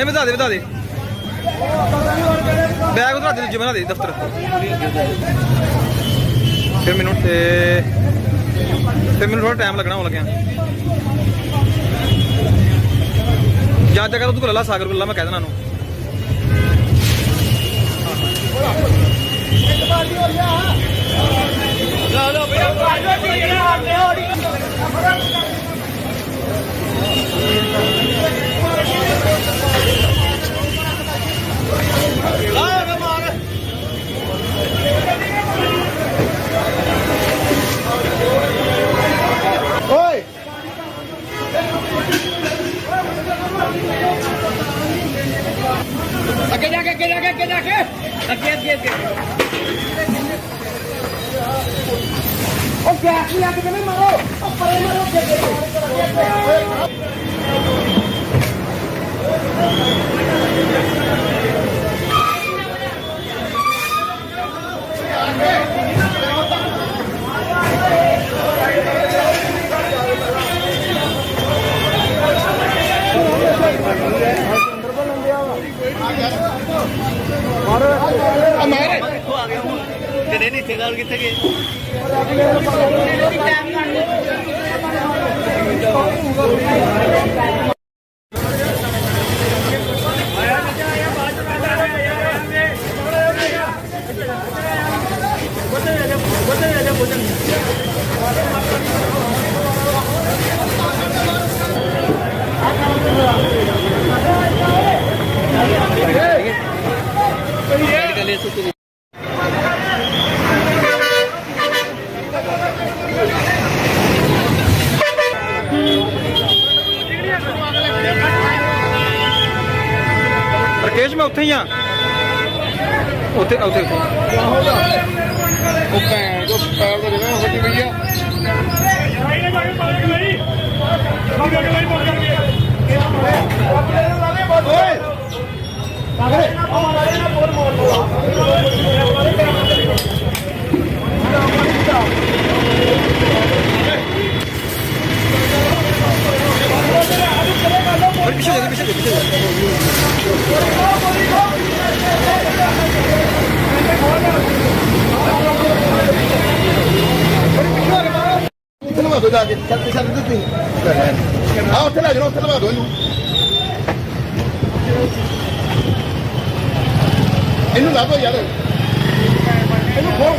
ਨਹੀਂ, ਵਧਾ ਦੇ ਵਧਾ ਦੇ। ਬੈਗ ਉਧਰ ਦੇ, ਦੂਜੇ ਬਣਾ ਦੇ, ਦਫ਼ਤਰ। ਫਿਰ ਮੈਨੂੰ, ਤੇ ਫਿਰ ਮੈਨੂੰ ਥੋੜਾ ਟਾਈਮ ਲੱਗਣਾ ਹੋ ਲੱਗਿਆ। ਜਾਂ ਜਗ੍ਹਾ ਤੂੰ ਕੋਲ ਸਾਗਰ ਕੋਲ ਮੈਂ ਕਹਿ ਦੇਣਾ ਨੂੰ? ਓਏ ਅੱਗੇ ਜਾ ਕੇ ਅੱਗੇ ਜਾ ਕੇ ਅੱਗੇ ਅੱਗੇ ਅੱਗੇ। ਅੱਗੇ ਉਹ ਗੈਸ ਨਹੀਂ ਅੱਗ ਕਿਵੇਂ ਮਾਰੋ? ਉਹ ਪਰੇ ਮਾਰੋ, ਅੱਗੇ ਅੱਗੇ। ਤੇਰੇ ਨਹੀਂ ਠੇਕਾ ਕਿੱਥੇ ਗਏ ਰਕੇਸ਼ ਮੈਂ ਉੱਥੇ ਹੀ ਆ ਉੱਥੇ ਉੱਥੇ। ਉਹ ਭੈਣ ਜੋ ਪੈਰ ਦਾ ਜਗ੍ਹਾ ਪਈ ਆ। ਦੋ ਜਾ ਕੇ ਚੱਲ ਪਿੱਛੇ ਦੇ ਆ ਉੱਥੇ ਲੈ ਜਾਓ ਉੱਥੇ ਲਵਾ ਦੋ ਇਹਨੂੰ। ਇਹਨੂੰ ਲਾ ਦੋ ਯਾਰ। ਇਹਨੂੰ ਖੋਲ।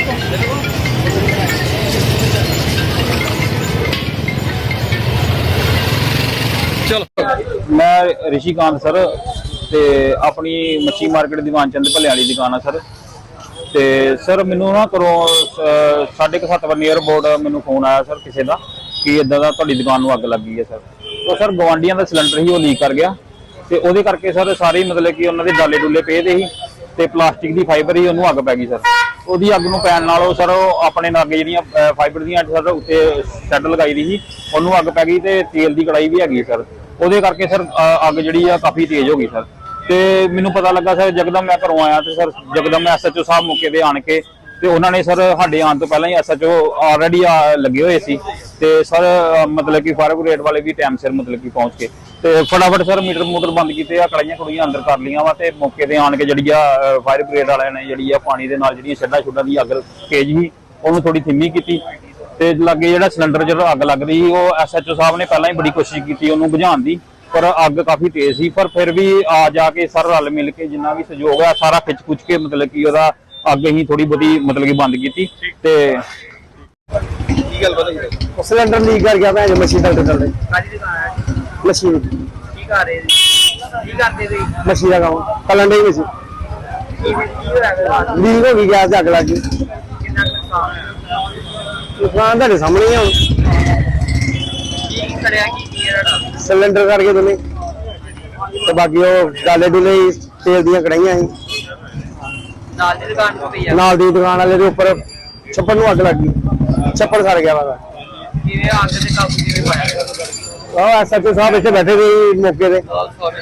ਚਲੋ। ਮੈਂ ਰਿਸ਼ੀਕਾਂਤ ਸਰ ਤੇ ਆਪਣੀ ਮੱਛੀ ਮਾਰਕੀਟ ਦੀਵਾਨ ਚੰਦ ਭੱਲੇ ਵਾਲੀ ਦੁਕਾਨ ਆ ਸਰ। ਤੇ ਸਰ ਮੈਨੂੰ ਨਾ ਕਰੋ 7:30 ਵਜੇ ਨੀਅਰ ਬੋਰਡ ਮੈਨੂੰ ਫੋਨ ਆਇਆ ਸਰ ਕਿਸੇ ਦਾ ਕਿ ਇਦਾਂ ਦਾ ਤੁਹਾਡੀ ਦੁਕਾਨ ਨੂੰ ਅੱਗ ਲੱਗ ਗਈ ਹੈ ਸਰ। ਉਹ ਸਰ ਗਵਾਂਡੀਆਂ ਦਾ ਸਿਲੰਡਰ ਹੀ ਉਹ ਲੀਕ ਕਰ ਗਿਆ ਤੇ ਉਹਦੇ ਕਰਕੇ ਸਰ ਸਾਰੇ ਮਤਲਬ ਕਿ ਉਹਨਾਂ ਦੇ ਡਾਲੇ ਡੁੱਲੇ ਪਏ ਦੇ ਸੀ। ਤੇ ਪਲਾਸਟਿਕ ਦੀ ਫਾਈਬਰ ਹੀ ਉਹਨੂੰ ਅੱਗ ਪੈ ਗਈ, ਸਰ। ਉਹਦੀ ਅੱਗ ਨੂੰ ਪੈਣ ਨਾਲ ਉਹ, ਸਰ, ਉਹ ਆਪਣੇ ਲਾਗੇ ਜਿਹੜੀਆਂ ਫਾਈਬਰ ਦੀਆਂ ਸਰ ਉੱਤੇ ਸ਼ੈੱਡ ਲਗਾਈ ਦੀ ਸੀ, ਉਹਨੂੰ ਅੱਗ ਪੈ ਗਈ ਤੇ ਤੇਲ ਦੀ ਕੜਾਈ ਵੀ ਹੈਗੀ ਸਰ। ਉਹਦੇ ਕਰਕੇ, ਸਰ ਅੱਗ ਜਿਹੜੀ ਆ ਕਾਫੀ ਤੇਜ਼ ਹੋ ਗਈ, ਸਰ। ਤੇ ਮੈਨੂੰ ਪਤਾ ਲੱਗਾ, ਸਰ ਜਗਦਮ ਮੈਂ ਘਰੋਂ ਆਇਆ ਤੇ, ਸਰ ਜਕਦਮ ਐਸਐਚਓ ਸਾਹਿਬ ਮੌਕੇ ਤੇ ਆਣ ਕੇ ਤੇ ਉਹਨਾਂ ਨੇ ਸਰ ਸਾਡੇ ਆਉਣ ਤੋਂ ਪਹਿਲਾਂ ਹੀ ਐਸਐਚਓ ਆਲਰੇਡੀ ਲੱਗੇ ਹੋਏ ਸੀ। ਤੇ ਸਰ ਮਤਲਬ ਕਿ ਫਾਇਰ ਬ੍ਰਿਗੇਡ ਵਾਲੇ ਵੀ ਟਾਈਮ ਸਿਰ ਮਤਲਬ ਕਿ ਪਹੁੰਚ ਕੇ ਤੇ ਫਟਾਫਟ ਸਰ ਮੀਟਰ ਮੋਟਰ ਬੰਦ ਕੀਤੇ ਆ ਕੜਾਈਆਂ ਕੁੜੀਆਂ ਅੰਦਰ ਕਰ ਲੀਆਂ ਵਾ ਤੇ ਮੌਕੇ ਤੇ ਆਣ ਕੇ ਜਿਹੜੀ ਆ ਫਾਇਰ ਬ੍ਰਿਗੇਡ ਵਾਲਿਆਂ ਨੇ ਜਿਹੜੀ ਆ ਪਾਣੀ ਦੇ ਨਾਲ ਜਿਹੜੀਆਂ ਛੱਡਾਂ ਛੁੱਡਾਂ ਦੀ ਅੱਗ ਤੇਜ਼ ਸੀ, ਉਹਨੂੰ ਥੋੜੀ ਥਿੰਮੀ ਕੀਤੀ। ਤੇ ਲੱਗੇ ਜਿਹੜਾ ਸਿਲੰਡਰ ਜਦੋਂ ਅੱਗ ਲੱਗ ਰਹੀ ਸੀ, ਉਹ ਐਸਐਚਓ ਸਾਹਿਬ ਨੇ ਪਹਿਲਾਂ ਹੀ ਬੜੀ ਕੋਸ਼ਿਸ਼ ਕੀਤੀ, ਉਹਨੂੰ ਬੁਝਾਉਣ ਦੀ, ਪਰ ਅੱਗ ਕਾਫੀ ਤੇਜ਼ ਸੀ। ਪਰ ਫਿਰ ਵੀ ਆ ਜਾ ਕੇ ਸਰ ਰਲ ਮਿਲ ਕੇ ਜਿੰਨਾ ਵੀ ਸਹਿਯੋਗ ਹੈ ਸਾਰਾ ਖਿੱਚ ਖੁੱਚ ਕੇ ਮਤਲਬ ਕਿ ਉਹਦਾ ਅੱਗ ਹੀ ਥੋੜੀ ਬਹੁਤੀ ਮਤਲਬ ਕਿ ਬੰਦ ਕੀਤੀ ਤੇ ਕੀ ਗੱਲ ਬਣੀ ਸਿਲੰਡਰ ਲੀਕ ਕਰ ਗਿਆ ਭੈਣ ਮਸ਼ੀਨ ਚੱਲਦੇ ਚੱਲਦੇ ਕਾਜੀ ਦੀ ਮਸ਼ੀਨ। ਕੀ ਕਰ ਰਹੇ ਕੀ ਕਰਦੇ ਤੁਸੀਂ? ਮਸ਼ੀਨ ਦਾ ਕੰਮ। ਪਲਣ ਦੇ ਵਿੱਚ ਲੀਕ ਹੋ ਗਈ ਗਿਆ ਅੱਗ ਲੱਗ ਗਈ। ਕਿੰਨਾ ਨੁਕਸਾਨ ਹੋਇਆ? ਨੁਕਸਾਨ ਤੁਹਾਡੇ ਸਾਹਮਣੇ ਆ ਸਿਲੰਡਰ ਕਰਕੇ ਤੁਨੇ ਤੇ ਬਾਕੀ ਉਹ ਡਾਲੇ ਡੁਲੇ ਤੇਲ ਦੀਆਂ ਕੜਾਈਆਂ ਸੀ। ਨਾਲ ਦੀ ਦੁਕਾਨ ਤੋਂ ਪਈ ਆ। ਨਾਲ ਦੀ ਦੁਕਾਨ ਵਾਲੇ ਦੇ ਉੱਪਰ ਛੱਪੜ ਨੂੰ ਅੱਗ ਲੱਗ ਗਈ। ਛੱਪੜ ਸੜ ਗਿਆ ਵਾ ਕਿਵੇਂ ਅੱਗ ਤੇ ਕਾਬੂ ਕਿਵੇਂ ਪਾਇਆ ਉਹ ਐਸਐਚਓ ਸਾਹਿਬ ਇੱਥੇ ਬੈਠੇ ਸੀ ਮੌਕੇ ਤੇ।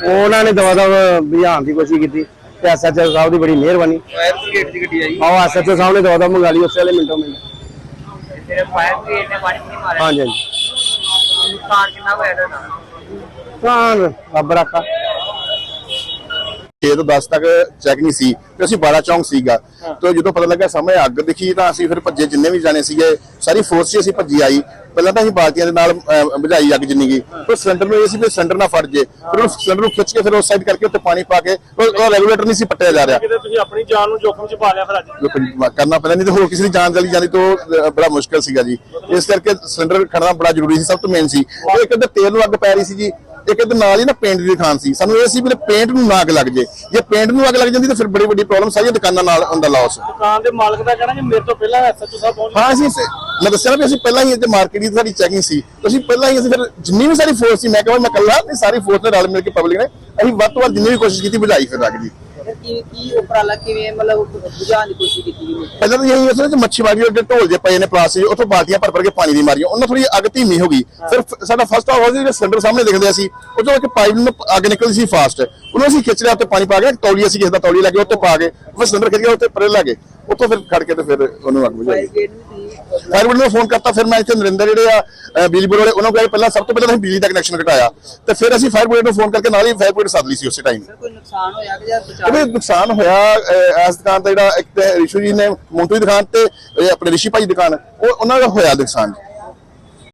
ਉਹਨਾਂ ਨੇ ਦਵਾ ਦਵਾ ਬੁਝਾਉਣ ਦੀ ਕੋਸ਼ਿਸ਼ ਕੀਤੀ ਤੇ ਐਸਐਚਓ ਸਾਹਿਬ ਦੀ ਬੜੀ ਮਿਹਰਬਾਨੀ। ਫਾਇਰ ਬ੍ਰਿਗੇਡ ਦੀ ਗੱਡੀ ਆਈ। ਆਓ ਐਸਐਚਓ ਸਾਹਿਬ ਨੇ ਦਵਾ ਦਵਾ ਮੰਗਾ ਲਈ ਉਸੇ ਵੇਲੇ ਮਿੰਟੋ ਮਿੰਟ। ਤੇਰੇ ਫਾਇਰ ਬ੍ਰਿਗੇਡ ਨੇ ਪਾਣੀ ਨਹੀਂ ਮਾਰਿਆ। ਹਾਂਜੀ ਹਾਂਜੀ। ਨੁਕਸਾਨ ਕਿੰਨਾ ਹੋਇਆ ਇਹਦਾ ਰੱਬ ਰੱਖਾ। 6 ਤੋਂ 10 ਤੱਕ ਚੈਕਿੰਗ ਸੀ ਤੇ ਅਸੀਂ 12 ਚੌਂਕ ਸੀਗਾ। ਤੇ ਜਦੋਂ ਪਤਾ ਲੱਗਾ ਸਾਹਮਣੇ ਅੱਗ ਦਿਖੀ ਤਾਂ ਅਸੀਂ ਫਿਰ ਭੱਜੇ ਜਿੰਨੇ ਵੀ ਜਾਣੇ ਸੀਗੇ ਸਾਰੀ ਫੋਰਸ ਹੀ ਅਸੀਂ ਭੱਜੀ ਆਈ। ਪਹਿਲਾਂ ਤਾਂ ਅਸੀਂ ਬਾਲਟੀਆਂ ਦੇ ਨਾਲ ਬੁਝਾਈ ਅੱਗ ਜਿੰਨੀ ਗਈ ਫਿਰ ਸਿਲੰਡਰ ਨੂੰ ਇਹ ਸੀ ਵੀ ਸਿਲੰਡਰ ਨਾ ਫਟ ਜੇ ਫਿਰ ਉਹ ਸਿਲੰਡਰ ਨੂੰ ਖਿੱਚ ਕੇ ਫਿਰ ਉਸ ਸਾਈਡ ਕਰਕੇ ਉੱਤੇ ਪਾਣੀ ਪਾ ਕੇ ਉਹ ਰੈਗੂਲੇਟਰ ਨਹੀਂ ਸੀ ਪੱਟਿਆ ਜਾ ਰਿਹਾ। ਕਿਤੇ ਤੁਸੀਂ ਆਪਣੀ ਜਾਨ ਨੂੰ ਜੋਖਮ 'ਚ ਪਾ ਲਿਆ ਫਿਰ ਅੱਜ। ਕਰਨਾ ਪੈਂਦਾ ਨਹੀਂ ਤੇ ਹੋਰ ਕਿਸੇ ਦੀ ਜਾਨ ਚਲੀ ਜਾਂਦੀ ਤਾਂ ਬੜਾ ਮੁਸ਼ਕਲ ਸੀਗਾ ਜੀ। ਇਸ ਕਰਕੇ ਸਿਲੰਡਰ ਖੜਨਾ ਬੜਾ ਜ਼ਰੂਰੀ ਸੀ ਸਭ ਤੋਂ ਮੇਨ ਸੀ। ਇੱਕ ਇੱਧਰ ਤੇਲ ਨੂੰ ਅੱਗ ਪੈ ਰਹੀ ਸੀ ਜੀ। ਇੱਕ ਇੱਧਰ ਨਾਲ ਹੀ ਨਾ ਪੇਂਟ ਦੀ ਦੁਕਾਨ ਸੀ। ਸਾਨੂੰ ਇਹ ਸੀ ਵੀ ਪੇਂਟ ਨੂੰ ਨਾ ਅੱਗ ਲੱਗ ਜੇ। ਜੇ ਪੇਂਟ ਨੂੰ ਅੱਗ ਲੱਗ ਜਾਂਦੀ ਤਾਂ ਫਿਰ ਬੜੀ ਵੱਡੀ ਪ੍ਰੋਬਲਮ ਸਾਰੀਆਂ ਦੁਕਾਨਾਂ ਨਾਲ ਹੁੰਦਾ ਲਾਸ ਦੁਕਾਨ ਦੇ ਮਾਲਕ ਦਾ ਕਹਿਣਾ ਕਿ ਮੇਰੇ ਤੋਂ ਪਹਿਲਾਂ ਐਸਐਚਓ ਸਾਹਿਬ ਪਹੁੰਚ ਹਾਂ ਅਸੀਂ ਮੈਂ ਦੱਸਿਆ ਵੀ ਅਸੀਂ ਪਹਿਲਾਂ ਹੀ ਇੱਥੇ ਮਾਰਕੀਟ ਦੀ ਸਾਡੀ ਚੈਕਿੰਗ ਸੀ। ਅਸੀਂ ਪਹਿਲਾਂ ਹੀ ਅਸੀਂ ਫਿਰ ਜਿੰਨੀ ਵੀ ਸਾਰੀ ਫੋਰਸ ਸੀ ਮੈਂ ਕਹਾਂ ਮੈਂ ਇਕੱਲਾ ਨਹੀਂ ਸਾਰੀ ਫੋਰਸ ਨੇ ਰਲ ਮਿਲ ਕੇ ਪਬਲਿਕ ਨੇ ਅਸੀਂ ਵੱਧ ਤੋਂ ਵੱਧ ਜਿੰਨੀ ਵੀ ਕੋਸ਼ਿਸ਼ ਕੀਤੀ ਬੁਝਾਈ ਫਿਰ ਅੱਗ ਦੀ। ਕੀ ਕੀ ਉਪਰਾਲਾ ਕਿਵੇਂ ਮਤਲਬ ਬੁਝਾਉਣ ਦੀ ਕੋਸ਼ਿਸ਼ ਕੀਤੀ ਗਈ ਪਹਿਲਾਂ ਤਾਂ ਇਹੀ ਸੀ ਕਿ ਮੱਛੀ ਮਾਰੀ ਦੇ ਢੋਲ ਜੇ ਪਏ ਨੇ ਪਲਾਸਟਿਕ ਉੱਥੋਂ ਬਾਲਟੀਆਂ ਭਰ ਭਰ ਕੇ ਪਾਣੀ ਦੀ ਮਾਰੀਆਂ ਉਹਨਾਂ ਥੋੜੀ ਅੱਗ ਧੀਮੀ ਹੋ ਗਈ। ਫਿਰ ਸਾਡਾ ਫਸਟ ਆਫ ਜਿਹੜੇ ਸਿਲੰਡਰ ਸਾਹਮਣੇ ਦਿਖਦੇ ਸੀ ਉਹ ਤੋਂ ਇੱਕ ਪਾਈਪ ਨੂੰ ਅੱਗ ਨਿਕਲਦੀ ਸੀ ਫਾਸਟ ਉਹਨੂੰ ਅਸੀਂ ਖਿੱਚ ਲਿਆ ਉੱਤੇ ਪਾਣੀ ਪਾ ਕੇ ਤੌਲੀ ਅਸੀਂ ਕਿਸੇ ਦਾ ਤੌਲੀ ਲੱਗੇ ਉੱਤੇ ਪਾ ਕੇ ਫਿਰ ਸਿਲੰਡਰ ਖਿੱਚ ਗਿਆ ਉੱਤੇ ਪਰੇ ਲੱਗੇ। ਉੱਥੋਂ ਫਿਰ ਖੜ ਕੇ ਤੇ ਫਿਰ ਉਹਨੂੰ ਅੱਗ ਬੁਝਾਈ। ਫਾਇਰ ਬ੍ਰਿਗੇਡ ਨੂੰ ਫੋਨ ਕਰਤਾ ਫਿਰ ਮੈਂ ਇੱਥੇ ਨਰਿੰਦਰ ਜਿਹੜੇ ਆ ਬਿਜਲੀ ਬੋਰਡ ਵਾਲੇ ਉਹਨਾਂ ਕੋਲ ਪਹਿਲਾਂ ਸਭ ਤੋਂ ਪਹਿਲਾਂ ਅਸੀਂ ਬਿਜਲੀ ਦਾ ਕਨੈਕਸ਼ਨ ਘਟਾਇਆ। ਤੇ ਫਿਰ ਅਸੀਂ ਫਾਇਰ ਬ੍ਰਿਗੇਡ ਨੂੰ ਫੋਨ ਕਰਕੇ ਨਾਲ ਹੀ ਫਾਇਰ ਬ੍ਰਿਗੇਡ ਸੱਦ ਲਈ ਸੀ ਉਸੇ ਟਾਈਮ ਕੋਈ ਨੁਕਸਾਨ ਹੋਇਆ ਕਿ ਜਾਂ ਬਚਾਅ ਨੁਕਸਾਨ ਹੋਇਆ ਇਸ ਦੁਕਾਨ ਤੇ ਜਿਹੜਾ ਇੱਕ ਰਿਸ਼ੂ ਜੀ ਨੇ ਮੋਂਟੂ ਦੀ ਦੁਕਾਨ ਤੇ ਆਪਣੇ ਰਿਸ਼ੀ ਭਾਈ ਦੀ ਦੁਕਾਨ ਉਹ ਉਹਨਾਂ ਦਾ ਹੋਇਆ ਨੁਕਸਾਨ।